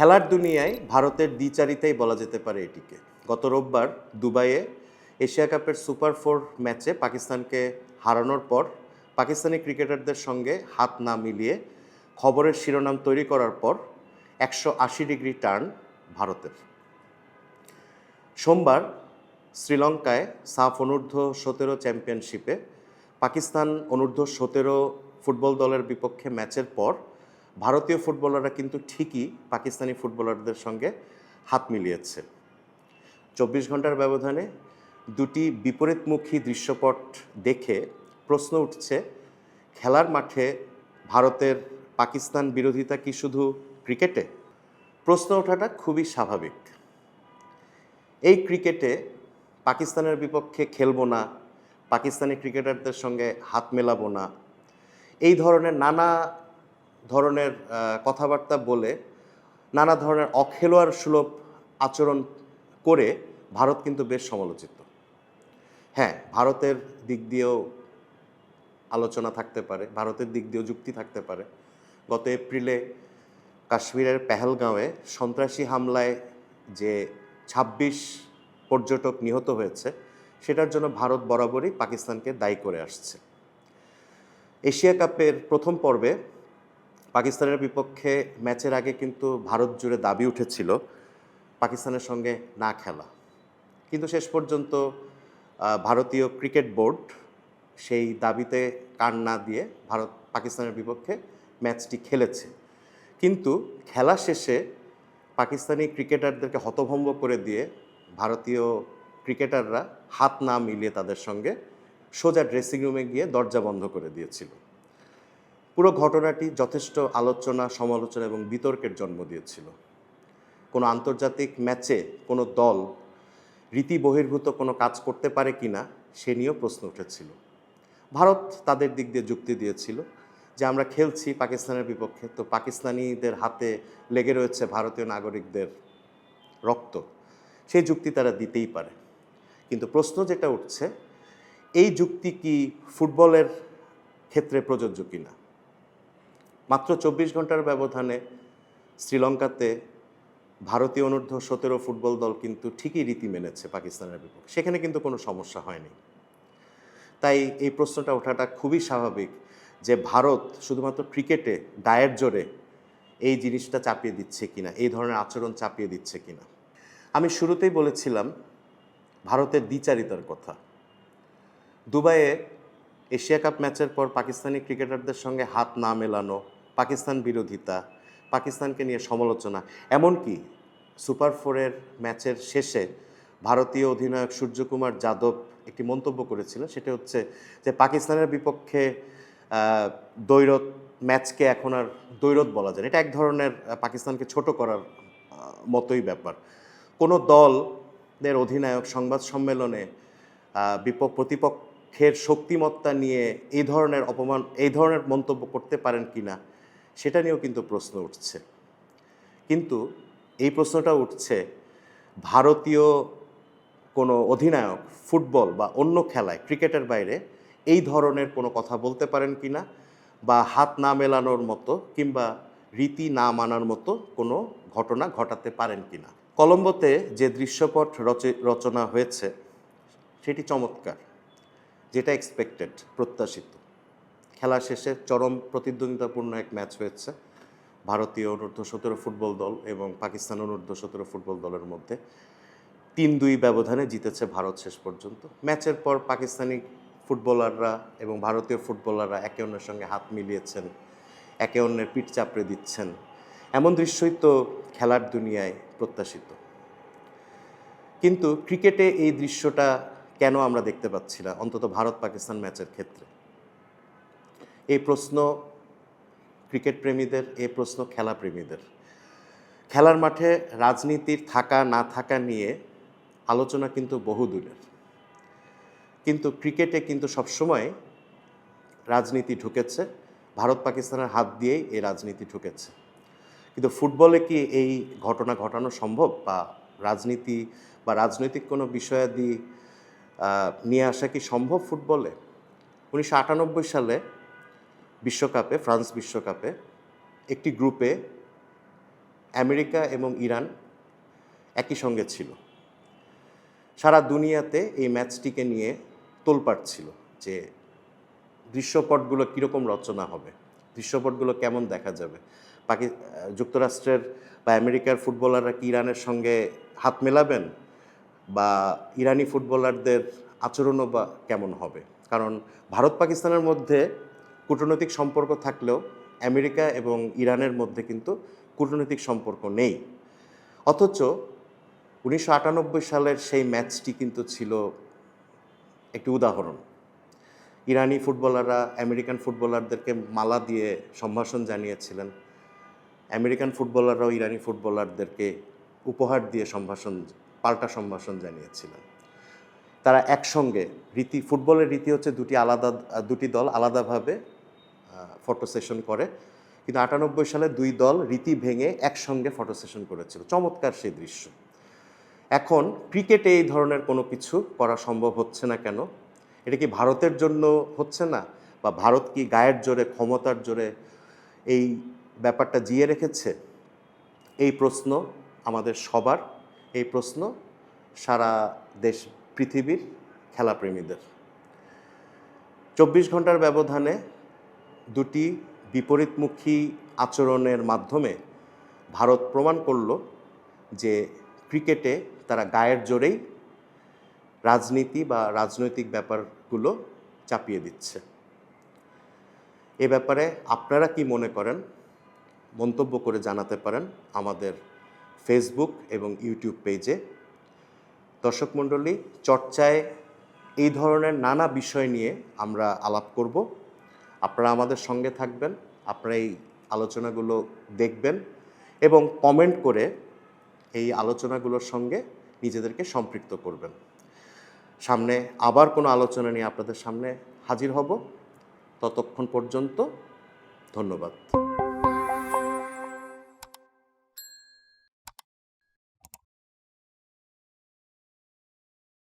খেলার দুনিয়ায় ভারতের দ্বিচারিতাই বলা যেতে পারে এটিকে। গত রোববার দুবাইয়ে এশিয়া কাপের সুপার ফোর ম্যাচে পাকিস্তানকে হারানোর পর পাকিস্তানি ক্রিকেটারদের সঙ্গে হাত না মিলিয়ে খবরের শিরোনাম তৈরি করার পর একশো আশি ডিগ্রি টার্ন ভারতের। সোমবার শ্রীলঙ্কায় সাফ অনূর্ধ্ব সতেরো চ্যাম্পিয়নশিপে পাকিস্তান অনূর্ধ্ব সতেরো ফুটবল দলের বিপক্ষে ম্যাচের পর ভারতীয় ফুটবলাররা কিন্তু ঠিকই পাকিস্তানি ফুটবলারদের সঙ্গে হাত মিলিয়েছে। চব্বিশ ঘণ্টার ব্যবধানে দুটি বিপরীতমুখী দৃশ্যপট দেখে প্রশ্ন উঠছে, খেলার মাঠে ভারতের পাকিস্তান বিরোধিতা কি শুধু ক্রিকেটে? প্রশ্ন ওঠাটা খুবই স্বাভাবিক। এই ক্রিকেটে পাকিস্তানের বিপক্ষে খেলব না, পাকিস্তানি ক্রিকেটারদের সঙ্গে হাত মেলাবো না, এই ধরনের নানা ধরনের কথাবার্তা বলে নানা ধরনের অখেলোয়াড় সুলভ আচরণ করে ভারত কিন্তু বেশ সমালোচিত। হ্যাঁ ভারতের দিক দিয়েও আলোচনা থাকতে পারে, ভারতের দিক দিয়েও যুক্তি থাকতে পারে। গত এপ্রিলে কাশ্মীরের পেহেলগাঁওয়ে সন্ত্রাসী হামলায় যে ২৬ পর্যটক নিহত হয়েছে, সেটার জন্য ভারত বরাবরই পাকিস্তানকে দায়ী করে আসছে। এশিয়া কাপের প্রথম পর্বে পাকিস্তানের বিপক্ষে ম্যাচের আগে কিন্তু ভারত জুড়ে দাবি উঠেছিল পাকিস্তানের সঙ্গে না খেলা। কিন্তু শেষ পর্যন্ত ভারতীয় ক্রিকেট বোর্ড সেই দাবিতে কান না দিয়ে ভারত পাকিস্তানের বিপক্ষে ম্যাচটি খেলেছে। কিন্তু খেলা শেষে পাকিস্তানি ক্রিকেটারদেরকে হতভম্ব করে দিয়ে ভারতীয় ক্রিকেটাররা হাত না মিলিয়ে তাদের সঙ্গে সোজা ড্রেসিং রুমে গিয়ে দরজা বন্ধ করে দিয়েছিল। পুরো ঘটনাটি যথেষ্ট আলোচনা, সমালোচনা এবং বিতর্কের জন্ম দিয়েছিল। কোনো আন্তর্জাতিক ম্যাচে কোনো দল রীতি বহির্ভূত কোনো কাজ করতে পারে কি না, সে নিয়েও প্রশ্ন উঠেছিল। ভারত তাদের দিক দিয়ে যুক্তি দিয়েছিল যে আমরা খেলছি পাকিস্তানের বিপক্ষে, তো পাকিস্তানিদের হাতে লেগে রয়েছে ভারতীয় নাগরিকদের রক্ত। সেই যুক্তি তারা দিতেই পারে। কিন্তু প্রশ্ন যেটা উঠছে, এই যুক্তি কি ফুটবলের ক্ষেত্রে প্রযোজ্য কিনা? মাত্র চব্বিশ ঘণ্টার ব্যবধানে শ্রীলঙ্কাতে ভারতীয় অনূর্ধ্ব সতেরো ফুটবল দল কিন্তু ঠিকই রীতি মেনেছে পাকিস্তানের বিপক্ষে। সেখানে কিন্তু কোনো সমস্যা হয়নি। তাই এই প্রশ্নটা ওঠাটা খুবই স্বাভাবিক যে ভারত শুধুমাত্র ক্রিকেটে ডায়ের জোরে এই জিনিসটা চাপিয়ে দিচ্ছে কিনা, এই ধরনের আচরণ চাপিয়ে দিচ্ছে কিনা। আমি শুরুতেই বলেছিলাম, ভারতের দ্বিচারিতার কথা। দুবাইয়ে এশিয়া কাপ ম্যাচের পর পাকিস্তানি ক্রিকেটারদের সঙ্গে হাত না মেলানো পাকিস্তান বিরোধিতা, পাকিস্তানকে নিয়ে সমালোচনা এমনকি সুপার ফোরের ম্যাচের শেষে ভারতীয় অধিনায়ক সূর্যকুমার যাদব একটি মন্তব্য করেছিলেন, সেটা হচ্ছে যে পাকিস্তানের বিপক্ষে দ্বৈরথ ম্যাচকে এখন আর দ্বৈরথ বলা যায়। এটা এক ধরনের পাকিস্তানকে ছোট করার মতোই ব্যাপার কোনো দলের অধিনায়ক সংবাদ সম্মেলনে বিপক্ষ, প্রতিপক্ষের শক্তিমত্তা নিয়ে এই ধরনের অপমান, এই ধরনের মন্তব্য করতে পারেন কি না সেটা নিয়েও কিন্তু প্রশ্ন উঠছে। কিন্তু এই প্রশ্নটা উঠছে, ভারতীয় কোনো অধিনায়ক, ফুটবল বা অন্য খেলায়, ক্রিকেটের বাইরে এই ধরনের কোনো কথা বলতে পারেন কি না? বা হাত না মেলানোর মতো কিংবা রীতি না মানার মতো কোনো ঘটনা ঘটাতে পারেন কি না? কলম্বোতে যে দৃশ্যপট রচে, রচনা হয়েছে, সেটি চমৎকার, যেটা এক্সপেক্টেড প্রত্যাশিত। খেলা শেষে চরম প্রতিদ্বন্দ্বিতাপূর্ণ এক ম্যাচ হয়েছে ভারতীয় অনূর্ধ্ব সতেরো ফুটবল দল এবং পাকিস্তান অনূর্ধ্ব সতেরো ফুটবল দলের মধ্যে। তিন দুই ব্যবধানে জিতেছে ভারত শেষ পর্যন্ত। ম্যাচের পর পাকিস্তানি ফুটবলাররা এবং ভারতীয় ফুটবলাররা একে অন্যের সঙ্গে হাত মিলিয়েছেন, একে অন্যের পিঠ চাপড়ে দিচ্ছেন। এমন দৃশ্যই তো খেলার দুনিয়ায় প্রত্যাশিত। কিন্তু ক্রিকেটে এই দৃশ্যটা কেন আমরা দেখতে পাচ্ছি না? অন্তত ভারত পাকিস্তান ম্যাচের ক্ষেত্রে। এই প্রশ্ন ক্রিকেট প্রেমীদের, এই প্রশ্ন খেলা প্রেমীদের। খেলার মাঠে রাজনীতির থাকা, না থাকা নিয়ে আলোচনা কিন্তু বহু বহুদূরের কিন্তু ক্রিকেটে কিন্তু সবসময় রাজনীতি ঢুকেছে। ভারত পাকিস্তানের হাত দিয়েই এই রাজনীতি ঢুকেছে। কিন্তু ফুটবলে কি এই ঘটনা ঘটানো সম্ভব? বা রাজনীতি বা রাজনৈতিক কোনো বিষয়াদি নিয়ে আসা কি সম্ভব ফুটবলে? উনিশশো আটানব্বই সালে বিশ্বকাপে, ফ্রান্স বিশ্বকাপে একটি গ্রুপে আমেরিকা এবং ইরান একই সঙ্গে ছিল। সারা দুনিয়াতে এই ম্যাচটিকে নিয়ে তোলপাড় ছিল যে দৃশ্যপটগুলো কীরকম রচনা হবে, দৃশ্যপটগুলো কেমন দেখা যাবে। পাকি, যুক্তরাষ্ট্রের বা আমেরিকার ফুটবলাররা কি ইরানের সঙ্গে হাত মেলাবেন বা ইরানি ফুটবলারদের আচরণও বা কেমন হবে? কারণ ভারত পাকিস্তানের মধ্যে কূটনৈতিক সম্পর্ক থাকলেও আমেরিকা এবং ইরানের মধ্যে কিন্তু কূটনৈতিক সম্পর্ক নেই। অথচ উনিশশো আটানব্বই সালের সেই ম্যাচটি কিন্তু ছিল একটি উদাহরণ। ইরানি ফুটবলাররা আমেরিকান ফুটবলারদেরকে মালা দিয়ে সম্ভাষণ জানিয়েছিলেন। আমেরিকান ফুটবলাররাও ইরানি ফুটবলারদেরকে উপহার দিয়ে সম্ভাষণ, পাল্টা সম্ভাষণ জানিয়েছিলেন। তারা একসঙ্গে রীতি, ফুটবলের রীতি হচ্ছে দুটি আলাদা, দুটি দল আলাদাভাবে ফটো সেশন করে। কিন্তু আটানব্বই সালে দুই দল রীতি ভেঙে একসঙ্গে ফটো সেশন করেছিল। চমৎকার সেই দৃশ্য। এখন ক্রিকেটে এই ধরনের কোনো কিছু করা সম্ভব হচ্ছে না কেন? এটা কি ভারতের জন্য হচ্ছে না? বা ভারত কি গায়ের জোরে, ক্ষমতার জোরে এই ব্যাপারটা জিয়ে রেখেছে? এই প্রশ্ন আমাদের সবার। এই প্রশ্ন সারা দেশ, পৃথিবীর খেলাপ্রেমীদের। চব্বিশ ঘণ্টার ব্যবধানে দুটি বিপরীতমুখী আচরণের মাধ্যমে ভারত প্রমাণ করল যে ক্রিকেটে তারা গায়ের জোরেই রাজনীতি বা রাজনৈতিক ব্যাপারগুলো চাপিয়ে দিচ্ছে। এ ব্যাপারে আপনারা কি মনে করেন? মন্তব্য করে জানাতে পারেন আমাদের ফেসবুক এবং ইউটিউব পেজে। দর্শক মণ্ডলী, চর্চায় এই ধরনের নানা বিষয় নিয়ে আমরা আলাপ করব। আপনারা আমাদের সঙ্গে থাকবেন, আপনারা এই আলোচনাগুলো দেখবেন এবং কমেন্ট করে এই আলোচনাগুলোর সঙ্গে নিজেদেরকে সম্পৃক্ত করবেন। সামনে আবার কোনো আলোচনা নিয়ে আপনাদের সামনে হাজির হব। ততক্ষণ পর্যন্ত ধন্যবাদ।